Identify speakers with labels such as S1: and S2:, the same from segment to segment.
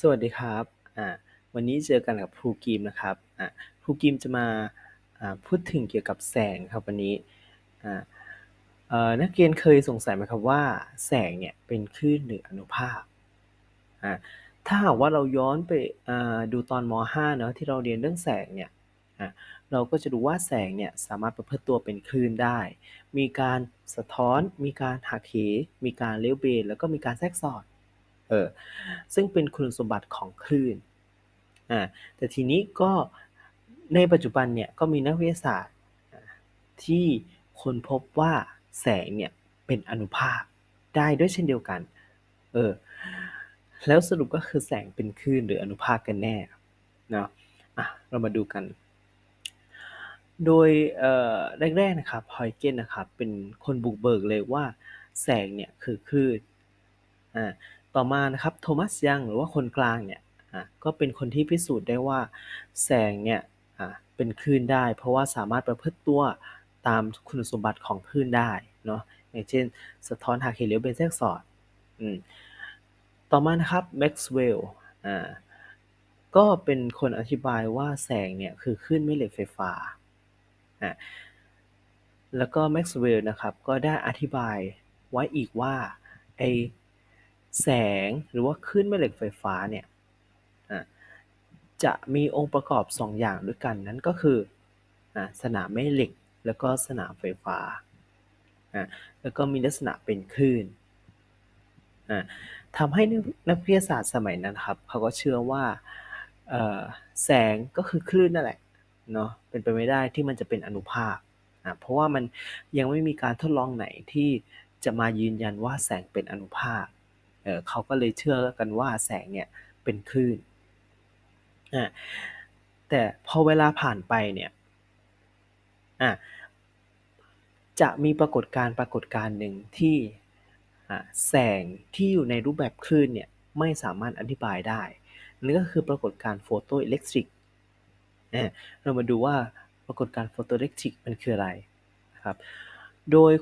S1: สวัสดีครับ อ่า วันนี้เจอกันกับครูกิมนะครับ อ่า ครูกิมจะมา อ่า พูดถึงเกี่ยวกับแสงครับวันนี้ อ่า เอ่อ นักเรียนเคยสงสัยไหมครับว่า แสงเนี่ยเป็นคลื่นหรืออนุภาค อ่า ถ้าหากว่าเราย้อนไป อ่า ดูตอนม .5 เนาะที่เราเรียนเรื่องแสงเนี่ย อ่า เราก็จะดูว่าแสงเนี่ยสามารถประพฤติตัวเป็นคลื่นได้ มีการสะท้อน มีการหักเห มีการเลี้ยวเบน แล้วก็มีการแทรกซ้อน เออซึ่งเป็นคุณสมบัติของคลื่นอ่าแต่ทีนี้ก็ในปัจจุบันเนี่ยก็มีนักวิทยาศาสตร์ที่ค้นพบว่าแสงเนี่ยเป็นอนุภาคได้ด้วยเช่นเดียวกันเออแล้วสรุปก็คือแสงเป็นคลื่นหรืออนุภาคกันแน่เนาะอะเรามาดูกัน โดยแรกๆนะครับฮอยเกนนะครับเป็นคนบุกเบิกเลยว่าแสงเนี่ยคือคลื่นอ่า ต่อมานะครับโทมัสยังหรือว่าคนกลางเนี่ยอ่าก็เป็นคนที่พิสูจน์ได้ว่าแสงเนี่ยอ่าเป็นคลื่นได้ เพราะว่าสามารถประพฤติตัวตามคุณสมบัติของคลื่นได้เนาะอย่างเช่น สะท้อนหักเหเลี้ยวเบนแทรกซ้อนอืมต่อมานะครับแม็กซ์เวลล์อ่าก็เป็นคนอธิบายว่าแสงเนี่ยคือคลื่นแม่เหล็กไฟฟ้าอ่าแล้วก็แม็กซ์เวลล์นะครับก็ได้อธิบายไว้อีกว่าไอ แสงหรือว่าคลื่นแม่เหล็กไฟฟ้าเนี่ยจะมีองค์ประกอบ 2 อย่างด้วยกันนั่นก็คือสนามแม่เหล็กแล้วก็สนามไฟฟ้าแล้วก็มีลักษณะเป็นคลื่นทำให้นักวิทยาศาสตร์สมัยนั้นครับเขาก็เชื่อว่าแสงก็คือคลื่นนั่นแหละเนาะเป็นไปไม่ได้ที่มันจะเป็นอนุภาคเพราะว่ามันยังไม่มีการทดลองไหนที่จะมายืนยันว่าแสงเป็นอนุภาค เออเขาก็เลยเชื่อกันว่าแสงเนี่ยเป็นคลื่นอ่าแต่พอเวลาผ่านไปเนี่ยอ่าจะมีปรากฏการณ์ปรากฏการณ์หนึ่งที่แสงที่อยู่ในรูปแบบคลื่นเนี่ยไม่สามารถอธิบายได้นั่นก็คือปรากฏการณ์โฟโตอิเล็กทริกเรามาดูว่าปรากฏการณ์โฟโตอิเล็กทริกมันคืออะไรนะครับ โดย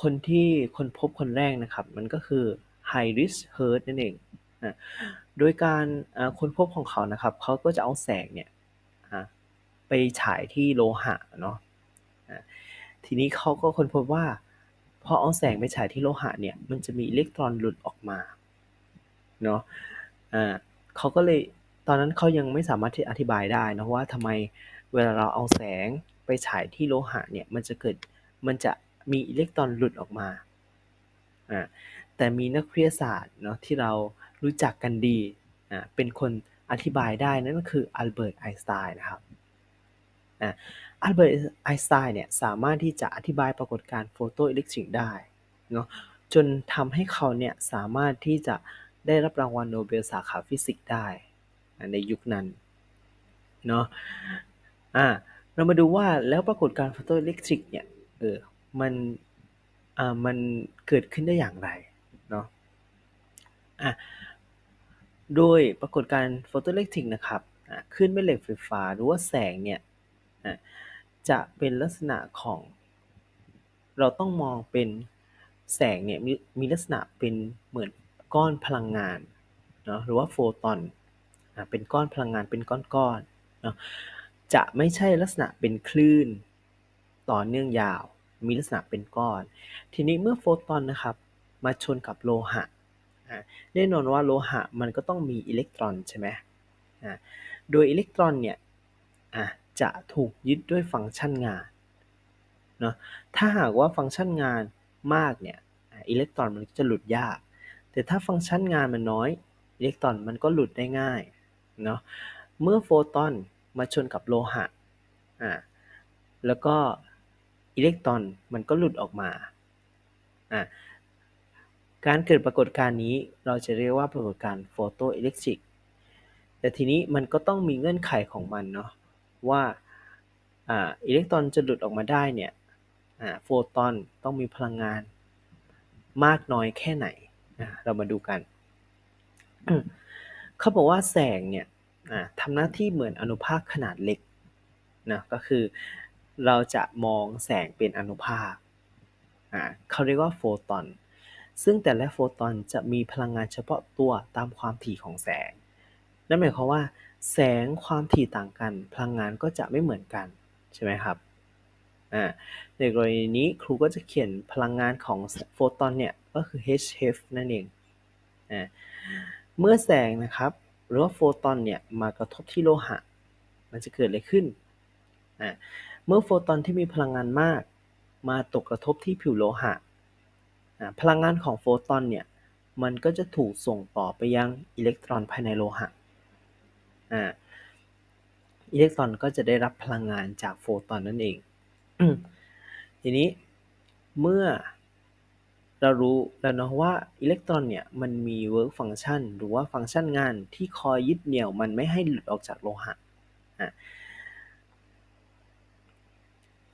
S1: คนที่คนพบคนแรกนะครับ มันก็คือ ไฮริสเฮิร์ตนั่นเอง โดยการค้นพบของเขานะครับ เขาก็จะเอาแสงเนี่ยไปฉายที่โลหะเนาะทีนี้เขาก็ค้นพบว่าพอเอาแสงไปฉายที่โลหะเนี่ย มันจะมีอิเล็กตรอนหลุดออกมาเนาะเขาก็เลยตอนนั้นเขายังไม่สามารถที่อธิบายได้นะว่าทำไมเวลาเราเอาแสงไปฉายที่โลหะเนี่ยมันจะเกิดมันจะมีอิเล็กตรอนหลุดออกมาอ่า แต่มีนักวิทยาศาสตร์เนาะที่เรารู้จักกันดีอ่าเป็นคนอธิบายได้นั่นก็คืออัลเบิร์ตไอน์สไตน์นะครับอ่าอัลเบิร์ตไอน์สไตน์เนี่ยสามารถที่จะอธิบายปรากฏการณ์โฟโตอิเล็กทริกได้เนาะจนทำให้เขาเนี่ยสามารถที่จะได้รับรางวัลโนเบลสาขาฟิสิกส์ได้ในยุคนั้นเนาะอ่าเรามาดูว่าแล้วปรากฏการณ์โฟโตอิเล็กทริกเนี่ยเออมันอ่ามันเกิดขึ้นได้อย่างไร เนาะอะโดยปรากฏการณ์โฟโตอิเล็กทริกนะครับขึ้นแม่เหล็กไฟฟ้าหรือว่าแสงเนี่ยจะเป็นลักษณะของ เราต้องมองเป็นแสงเนี่ยมีมีลักษณะเป็นเหมือนก้อนพลังงานเนาะหรือว่าโฟตอนเป็นก้อนพลังงานเป็นก้อนๆเนาะจะไม่ใช่ลักษณะเป็นคลื่นต่อเนื่องยาว มีลักษณะเป็นก้อน ทีนี้เมื่อโฟตอนนะครับ มาชนกับโลหะแน่นอนว่าโลหะมันก็ต้องมีอิเล็กตรอนใช่ไหมโดยอิเล็กตรอนเนี่ยจะถูกยึดด้วยฟังก์ชันงานเนาะถ้าหากว่าฟังก์ชันงานมากเนี่ยอิเล็กตรอนมันจะหลุดยาก แต่ถ้าฟังก์ชันงานมันน้อยอิเล็กตรอนมันก็หลุดได้ง่ายเนาะเมื่อโฟตอนมาชนกับโลหะอ่าแล้วก็อิเล็กตรอนมันก็หลุดออกมาอ่า การเกิดปรากฏการณ์นี้เราจะเรียกว่าปรากฏการณ์โฟโตอิเล็กทริกแต่ทีนี้มันก็ต้องมีเงื่อนไขของมันเนาะว่าอิเล็กตรอนจะหลุดออกมาได้เนี่ยโฟตอนต้องมีพลังงานมากน้อยแค่ไหน เรามาดูกัน เขาบอกว่าแสงเนี่ยทำหน้าที่เหมือนอนุภาคขนาดเล็กนะก็คือเราจะมองแสงเป็นอนุภาคเขาเรียกว่าโฟตอน ซึ่งแต่ละโฟตอนจะมีพลังงานเฉพาะตัวตามความถี่ของแสง นั่นหมายความว่า แสงความถี่ต่างกัน พลังงานก็จะไม่เหมือนกันใช่ไหมครับในกรณีนี้ครูก็จะเขียนพลังงานของโฟตอนเนี่ยก็คือ hf นั่นเองเมื่อแสงนะครับ หรือว่าโฟตอนเนี่ยมากระทบที่โลหะ มันจะเกิดอะไรขึ้น เมื่อโฟตอนที่มีพลังงานมาก มาตกกระทบที่ผิวโลหะ พลังงานของโฟตอนเนี่ยมันก็จะถูกส่งต่อไปยังอิเล็กตรอนภายในโลหะอิเล็กตรอนก็จะได้รับพลังงานจากโฟตอนนั่นเอง ทีนี้เมื่อเรารู้แล้วเนาะว่าอิเล็กตรอนเนี่ยมันมีเวิร์กฟังก์ชันหรือว่าฟังก์ชันงานที่คอยยึดเหนี่ยวมันไม่ให้หลุดออกจากโลหะอะ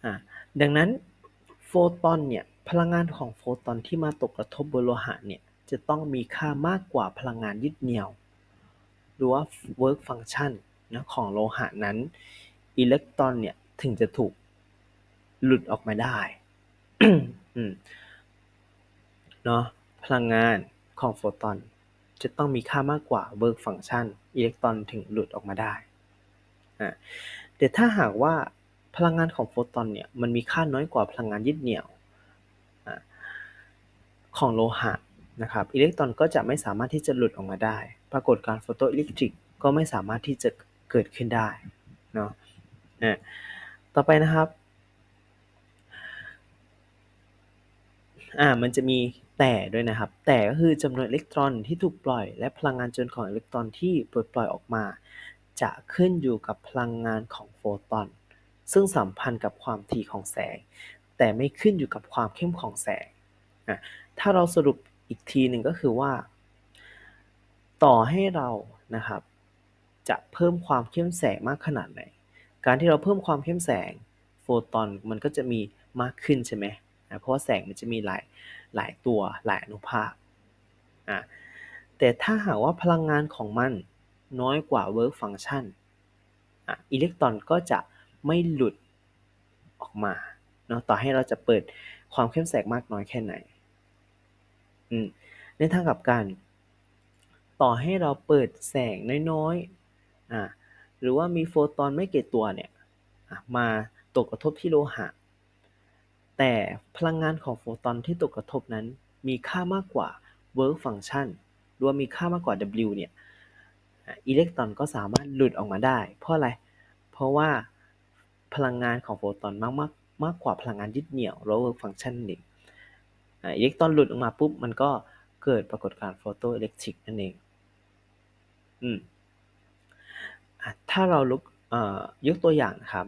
S1: อะดังนั้นโฟตอนเนี่ย พลังงานของโฟตอนที่มาตกกระทบบนโลหะเนี่ย จะต้องมีค่ามากกว่าพลังงานยึดเหนี่ยว หรือว่า work function นะของโลหะนั้น อิเล็กตรอนเนี่ย ถึงจะถูกหลุดออกมาได้เนาะพลังงานของโฟตอนจะต้องมีค่ามากกว่าเวิร์กฟังก์ชันอิเล็กตรอนถึงหลุดออกมาได้แต่ถ้าหากว่าพลังงานของโฟตอนเนี่ยมันมีค่าน้อยกว่าพลังงานยึดเหนี่ยว ของโลหะนะครับอิเล็กตรอนก็จะไม่สามารถที่จะหลุดออกมาได้ ปรากฏการโฟโตอิเล็กทริกก็ไม่สามารถที่จะเกิดขึ้นได้เนาะต่อไปนะครับอ่ามันจะมีแต่ด้วยนะครับ แต่ก็คือจำนวนอิเล็กตรอนที่ถูกปล่อย และพลังงานจนของอิเล็กตรอนที่ปลดปล่อยออกมา จะขึ้นอยู่กับพลังงานของโฟตอน ซึ่งสัมพันธ์กับความถี่ของแสง แต่ไม่ขึ้นอยู่กับความเข้มของแสงอะ ถ้าเราสรุปอีกทีหนึ่งก็คือว่า ต่อให้เรานะครับ จะเพิ่มความเข้มแสงมากขนาดไหน การที่เราเพิ่มความเข้มแสงโฟตอนมันก็จะมีมากขึ้นใช่ไหมนะเพราะว่าแสงมันจะมีหลายหลายตัวหลายอนุภาคอะแต่ถ้าหากว่าพลังงานของมันน้อยกว่า work function อะอิเล็กตรอนก็จะไม่หลุดออกมาเนาะต่อให้เราจะเปิดความเข้มแสงมากน้อยแค่ไหน ในทางกับการต่อให้เราเปิดแสงน้อยๆอะหรือว่ามีโฟตอนไม่เกี่ตัวเนี่ยมาตกกระทบที่โลหะ แต่พลังงานของโฟตอนที่ตกกระทบนั้น มีค่ามากกว่า work function หรือว่ามีค่ามากกว่า W เนี่ยอิเล็กตรอนก็สามารถหลุดออกมาได้ เพราะอะไร เพราะว่าพลังงานของโฟตอนมากมากมากกว่าพลังงานยึดเหนี่ยวหรือ work function นี่ อิเล็กตรอนหลุดออกมาปุ๊บ มันก็เกิดปรากฏการณ์โฟโตอิเล็กทริกนั่นเอง อืมถ้าเราลุกยกตัวอย่างนะครับ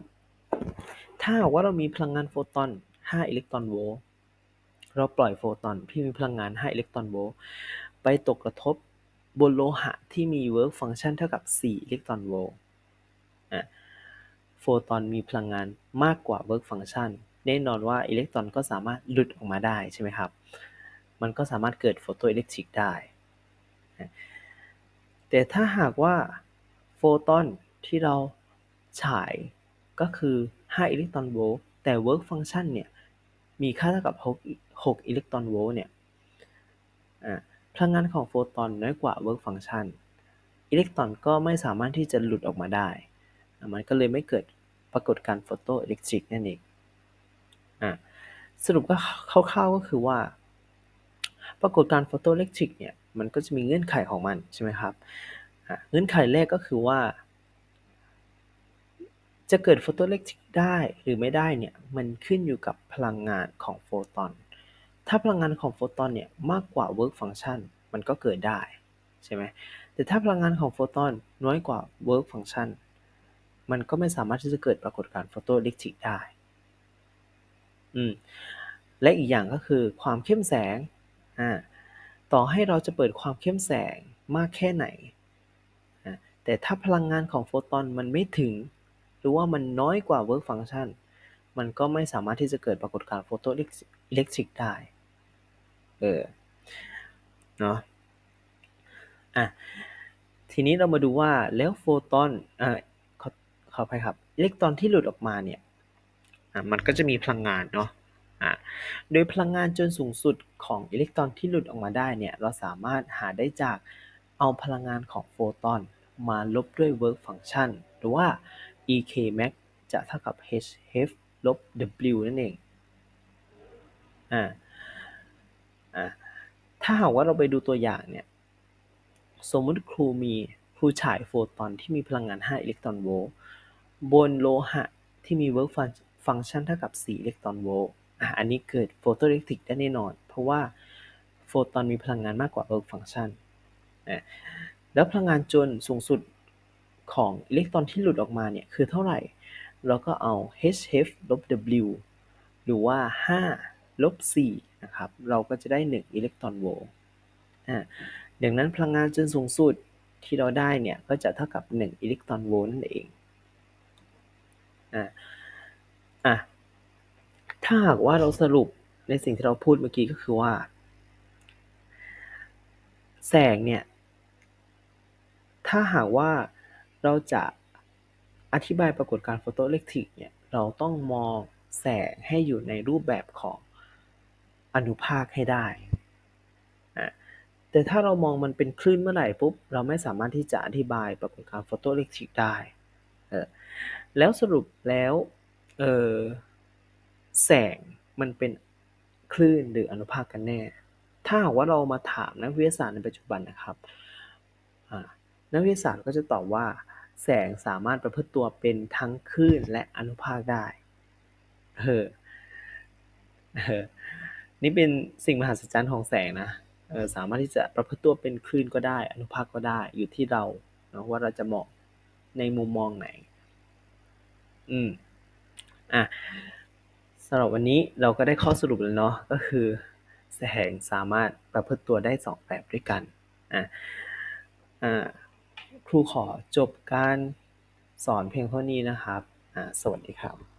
S1: ถ้าว่าเรามีพลังงานโฟตอน 5 อิเล็กตรอนโวลต์ เราปล่อยโฟตอนที่มีพลังงาน 5 อิเล็กตรอนโวลต์ ไปตกกระทบบนโลหะที่มี work function เท่ากับ 4 อิเล็กตรอนโวลต์โฟตอนมีพลังงานมากกว่า work function แน่นอนว่าอิเล็กตรอนก็สามารถหลุดออกมาได้ใช่ไหมครับ มันก็สามารถเกิดโฟโตอิเล็กทริกได้ แต่ถ้าหากว่าโฟตอนที่เราฉายก็คือ5อิเล็กตรอนโวลต์แต่ work function เนี่ยมีค่าเท่ากับ6 6อิเล็กตรอนโวลต์เนี่ยพลังงานของโฟตอนน้อยกว่า work function อิเล็กตรอนก็ไม่สามารถที่จะหลุดออกมาได้ มันก็เลยไม่เกิดปรากฏการณ์โฟโตอิเล็กทริกนั่นเอง สรุปก็คร่าวๆก็คือว่า ปรากฏการ์โฟโตอิเล็กทริกเนี่ยมันก็จะมีเงื่อนไขของมันใช่ไหมครับเงื่อนไขแรกก็คือว่า จะเกิดโฟโตอิเล็กทริกได้หรือไม่ได้เนี่ยมันขึ้นอยู่กับพลังงานของโฟตอน ถ้าพลังงานของโฟตอนเนี่ยมากกว่า work function มันก็เกิดได้ใช่ไหมแต่ถ้าพลังงานของโฟตอนน้อยกว่า work function มันก็ไม่สามารถที่จะเกิดปรากฏการณ์โฟโตอิเล็กทริกได้ อืมและอีกอย่างก็คือความเข้มแสงอ่าต่อให้เราจะเปิดความเข้มแสงมากแค่ไหน แต่ถ้าพลังงานของโฟตอนมันไม่ถึง หรือว่ามันน้อยกว่า work function มันก็ไม่สามารถที่จะเกิดปรากฏการณ์โฟโตอิเล็กทริกได้ เออ เนาะอะ ทีนี้เรามาดูว่าแล้วโฟตอนอ่าขอขออภัยครับ อิเล็กตรอนที่หลุดออกมาเนี่ย มันก็จะมีพลังงานเนาะโดยพลังงานจนสูงสุดของอิเล็กตรอนที่หลุดออกมาได้เนี่ยเราสามารถหาได้จากเอาพลังงานของโฟตอนมาลบด้วย work function หรือว่า Ek max จะเท่ากับ hf ลบ w นั่นเองอ่าอ่าถ้าหากว่าเราไปดูตัวอย่างเนี่ย สมมติครูมีครูฉายโฟตอนที่มีพลังงาน 5 อิเล็กตรอนโวลต์บนโลหะที่มี work function เท่ากับ 4 อิเล็กตรอนโวลต์อะอันนี้เกิดโฟโตอิเล็กตริกได้แน่นอน เพราะว่าโฟตอนมีพลังงานมากกว่า work function นะแล้วพลังงานจนสูงสุดของอิเล็กตรอนที่หลุดออกมาเนี่ยคือเท่าไหร่ เราก็เอา hf ลบ w หรือว่า 5 ลบ 4 นะครับ เราก็จะได้ 1 อิเล็กตรอนโวลต์อ่าดังนั้นพลังงานจนสูงสุดที่เราได้เนี่ย ก็จะเท่ากับ 1 อิเล็กตรอนโวลต์นั่นเองอ่าอะ ถ้าหากว่าเราสรุปในสิ่งที่เราพูดเมื่อกี้ก็คือว่า แสงเนี่ย ถ้าหากว่าเราจะอธิบายปรากฏการณ์โฟโตอิเล็กทริกเนี่ย เราต้องมองแสงให้อยู่ในรูปแบบของอนุภาคให้ได้อะแต่ถ้าเรามองมันเป็นคลื่นเมื่อไหร่ปุ๊บ เราไม่สามารถที่จะอธิบายปรากฏการณ์โฟโตอิเล็กทริกได้ แล้วสรุปแล้ว เออ แสงมันเป็นคลื่นหรืออนุภาคกันแน่ ถ้าหากว่าเรามาถามนักวิทยาศาสตร์ในปัจจุบันนะครับนักวิทยาศาสตร์ก็จะตอบว่า แสงสามารถประพฤติตัวเป็นทั้งคลื่นและอนุภาคได้เออเออนี่เป็นสิ่งมหัศจรรย์ของแสงนะเออสามารถที่จะประพฤติตัวเป็นคลื่นก็ได้ อนุภาคก็ได้อยู่ที่เราเนาะว่าเราจะมองในมุมมองไหน อืมอะ สำหรับวันนี้เราก็ได้ข้อสรุปแล้วเนาะก็คือ แสงสามารถประพฤติตัวได้สองแบบด้วยกันอะอ่าครูขอจบการสอนเพียงเท่านี้นะครับอ่าสวัสดีครับ